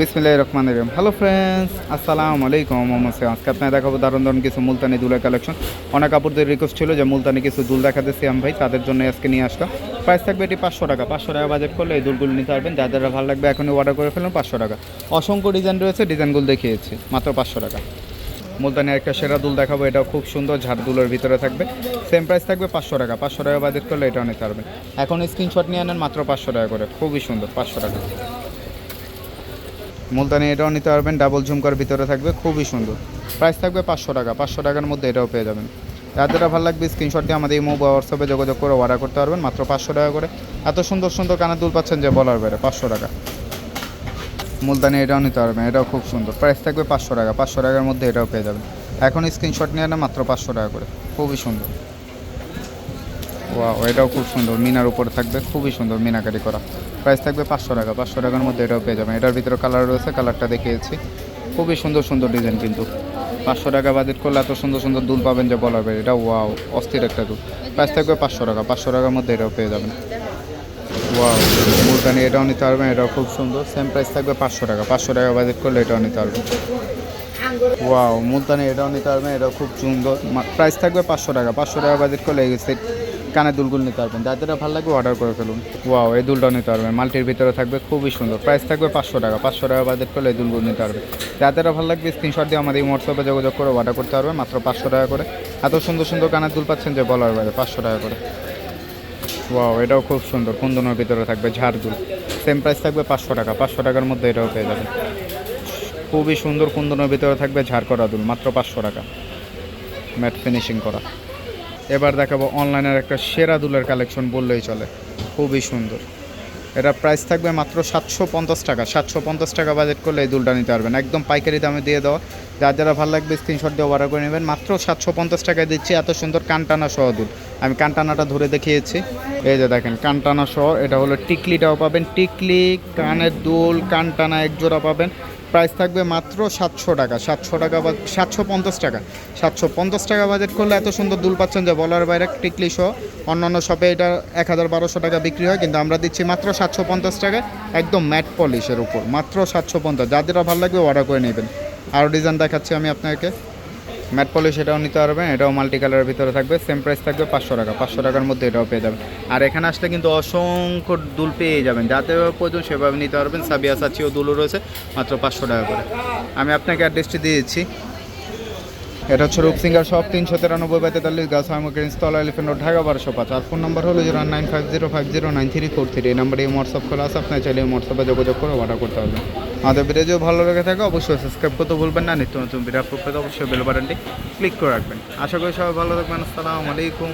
বিসমিল্লাহ রহমান রহিম। Hello friends আসসালামু আলাইকুম। মোহাম্মদ সিয়াম আজকে আপনার দেখাবো দারুণ দারুণ কিছু মুলতানি দুলের কালেকশন অনেক কাপড়দের রিকোয়েস্ট ছিল যে মুলতানি কিছু দুল দেখাতে সিয়াম ভাই, তাদের জন্য আজকে নিয়ে আসলাম। প্রাইস থাকবে এটি পাঁচশো টাকা। পাঁচশো টাকা বাজেট করলে এই দুলগুলো নিতে পারবেন। যাদের ভালো লাগবে এখনই অর্ডার করে ফেলুন, পাঁচশো টাকা। অসংখ্য ডিজাইন রয়েছে ডিজাইনগুলো দেখিয়েছি, মাত্র পাঁচশো টাকা। মুলতানি একটা সেরা দুল দেখাবো, এটাও খুব সুন্দর, ঝাড় দুলের ভিতরে থাকবে। সেম প্রাইস থাকবে পাঁচশো টাকা। পাঁচশো টাকা বাজেট করলে এটাও নিতে পারবেন। এখন স্ক্রিনশট নিয়ে আনেন, মাত্র পাঁচশো টাকা করে। খুবই সুন্দর, পাঁচশো টাকা। মুলতানি এটাও নিতে পারবেন ডাবল ঝুমকার ভিতরে থাকবে, খুবই সুন্দর। প্রাইস থাকবে পাঁচশো টাকা, পাঁচশো টাকার মধ্যে এটাও পেয়ে যাবেন। যাদের ভালো লাগবে স্ক্রিনশট দিয়ে আমাদের এই মোবাইল হোয়াটসঅ্যাপে যোগাযোগ করে অর্ডার করতে পারবেন, মাত্র পাঁচশো টাকা করে। এত সুন্দর সুন্দর কানের দুল পাচ্ছেন যে বলার বাইরে, পাঁচশো টাকা। মুলতানি এটাও নিতে পারবেন, এটাও খুব সুন্দর। প্রাইস থাকবে পাঁচশো টাকা, পাঁচশো টাকার মধ্যে এটাও পেয়ে যাবেন। এখন স্ক্রিনশট নিয়ে নেন, মাত্র পাঁচশো টাকা করে, খুবই সুন্দর। ওয়াও এটাও খুব সুন্দর। মিনার উপরে থাকবে, খুবই সুন্দর মিনাকারি করা। প্রাইস থাকবে পাঁচশো টাকা, পাঁচশো টাকার মধ্যে এটাও পেয়ে যাবেন। এটার ভিতরে কালার রয়েছে কালারটা দেখিয়েছি। খুবই সুন্দর সুন্দর ডিজাইন কিন্তু। পাঁচশো টাকা বাজেট করলে এত সুন্দর সুন্দর দুল পাবেন যে বলার বাইরে এটা ওয়াও অস্থির একটা দুল। প্রাইস থাকবে পাঁচশো টাকা, পাঁচশো টাকার মধ্যে এটাও পেয়ে যাবেন। ওয়াও মুলতানি এটাও নিতে পারবেন, এটাও খুব সুন্দর। সেম প্রাইস থাকবে পাঁচশো টাকা পাঁচশো টাকা বাজেট করলে এটাও নিতে পারবেন। ওয়াও মুলতানি এটাও নিতে পারবেন, এটাও খুব সুন্দর। প্রাইস থাকবে পাঁচশো টাকা পাঁচশো টাকা বাজেট করলে এই সেট কানের দুলগুলো নিতে পারবেন। যাদের ভালো লাগবে অর্ডার করে ফেলুন। ওয়াও এই দুলটা নিতে পারবেন। মাল্টির ভিতরে থাকবে খুবই সুন্দর। প্রাইস থাকবে পাঁচশো টাকা। পাঁচশো টাকা বাজেট করলে এই দুলগুলো নিতে পারবেন যাদের ভালো লাগবে স্ক্রিনশট দিয়ে আমাদের এই হোয়াটসঅ্যাপে যোগাযোগ করে অর্ডার করতে পারবেন। মাত্র পাঁচশো টাকা করে। এত সুন্দর সুন্দর কানের দুল পাচ্ছেন যে বলার বাইরে, পাঁচশো টাকা করে। ওয়াও এটাও খুব সুন্দর। কুন্দনের ভিতরে থাকবে ঝাড় দুল। সেম প্রাইস থাকবে পাঁচশো টাকা। পাঁচশো টাকার মধ্যে এটাও পেয়ে যাবেন। খুবই সুন্দর কুন্দনের ভিতরে থাকবে ঝাড় করা দুল। মাত্র পাঁচশো টাকা। ম্যাট ফিনিশিং করা। এবার দেখাবো অনলাইনের একটা সেরা দুলের কালেকশন বললেই চলে। খুবই সুন্দর। এটা প্রাইস থাকবে মাত্র সাতশো পঞ্চাশ টাকা। সাতশো পঞ্চাশ টাকা বাজেট করলে এই দুলটা নিতে পারবেন। একদম পাইকারি দামে দিয়ে দেওয়া। যার যারা ভালো লাগবে স্ক্রিনশট দিয়ে অর্ডার করে নেবেন। মাত্র সাতশো পঞ্চাশ টাকায় দিচ্ছি। এত সুন্দর কানটানা সহ দুল। আমি কানটানাটা ধরে দেখিয়েছি। এই যে দেখেন, কানটানা সহ, এটা হলো টিকলিটাও পাবেন। টিকলি, কানের দুল, কানটানা এক জোড়া পাবেন। প্রাইস থাকবে মাত্র সাতশো টাকা সাতশো টাকা বা সাতশো পঞ্চাশ টাকা। সাতশো পঞ্চাশ টাকা বাজেট করলে এত সুন্দর দুল পাচ্ছেন যে বলার বাইরে টিকলি সহ। অন্যান্য শপে এটা এক হাজার বারোশো টাকা বিক্রি হয়, কিন্তু আমরা দিচ্ছি মাত্র সাতশো পঞ্চাশ টাকা, একদম ম্যাট পলিশের উপর। মাত্র সাতশো পঞ্চাশ যাদেরও ভালো লাগবে অর্ডার করে নেবেন। আরও ডিজাইন দেখাচ্ছি আমি আপনাকে। ম্যাট পলিশ এটাও নিতে পারবেন এটাও মাল্টি কালারের ভিতরে থাকবে সেম প্রাইস থাকবে পাঁচশো টাকা, পাঁচশো টাকার মধ্যে এটাও পেয়ে যাবেন। আর এখানে আসলে কিন্তু অসংখ্য দুল পেয়ে যাবেন, যাতে প্রয়োজন সেভাবে নিতে পারবেন, সাবিয়া সাচিও দুলও রয়েছে, মাত্র পাঁচশো টাকা করে। আমি আপনাকে অ্যাড্রেসটি দিয়েছি এটা হচ্ছে রূপসিঙ্গার সব তিনশো তিরানব্বই বাই তেতাল্লিশ গাছ হামুকের স্থল এলিফেন্ট রোড ঢাকা বারোশো পাঁচ। আর ফোন নাম্বার হলো zero nine five zero five zero nine three four three. এই নাম্বারে হোয়াটসঅ্যাপ খোলা আছে আপনার চাইলে হোয়াটসঅ্যাপে যোগাযোগ করে অর্ডার করতে হবে আমাদের ভিডিও ভালো লেগে থাকে, অবশ্যই সাবস্ক্রাইব করতে ভুলবেন না। নিত্য নতুন ভিডিও আপলোড করতে অবশ্যই বেল বাটনটি ক্লিক করে রাখবেন। আশা করি সবাই ভালো থাকবেন। আসসালামু আলাইকুম।